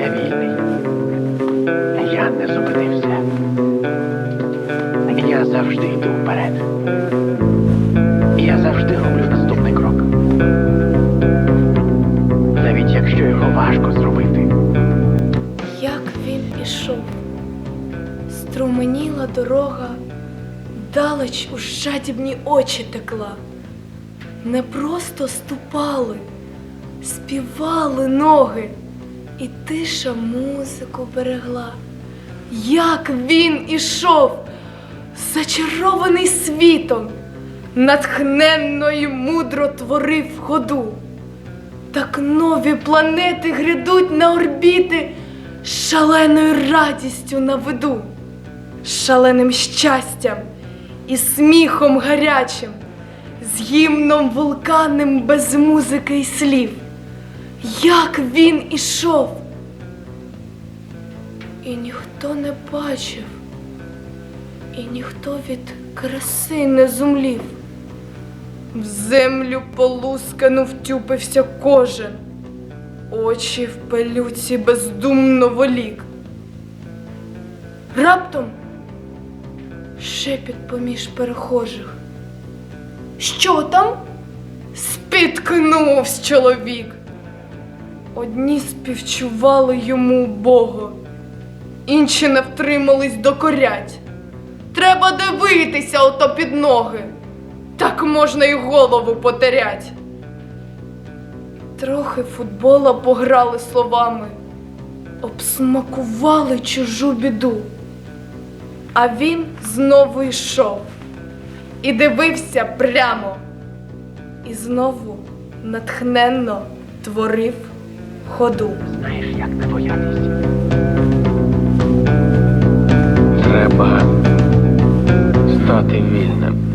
Я вільний. Я не зупинився. Я завжди йду вперед. Я завжди роблю наступний крок. Навіть якщо його важко зробити. Як він ішов, струменіла дорога, далеч у жадібні очі текла. Не просто ступали, співали ноги, і тиша музику берегла. Як він ішов, зачарований світом, натхненно й мудро творив ходу. Так нові планети грядуть на орбіти з шаленою радістю на виду, шаленим щастям і сміхом гарячим, з гімном вулканним без музики й слів. Як він ішов, і ніхто не бачив, і ніхто від краси не зумлів. В землю полускану втюпився кожен, очі в пелюці бездумно волік. Раптом шепіт поміж перехожих. Що там? Спіткнувсь чоловік. Одні співчували йому Богу, інші не втримались докорять. Треба дивитися ото під ноги. Так можна й голову потерять. Трохи футбола пограли словами, обсмакували чужу біду. А він знову йшов і дивився прямо, і знову натхненно творив ходу. Знаєш, як не боятися? Треба стати вільним.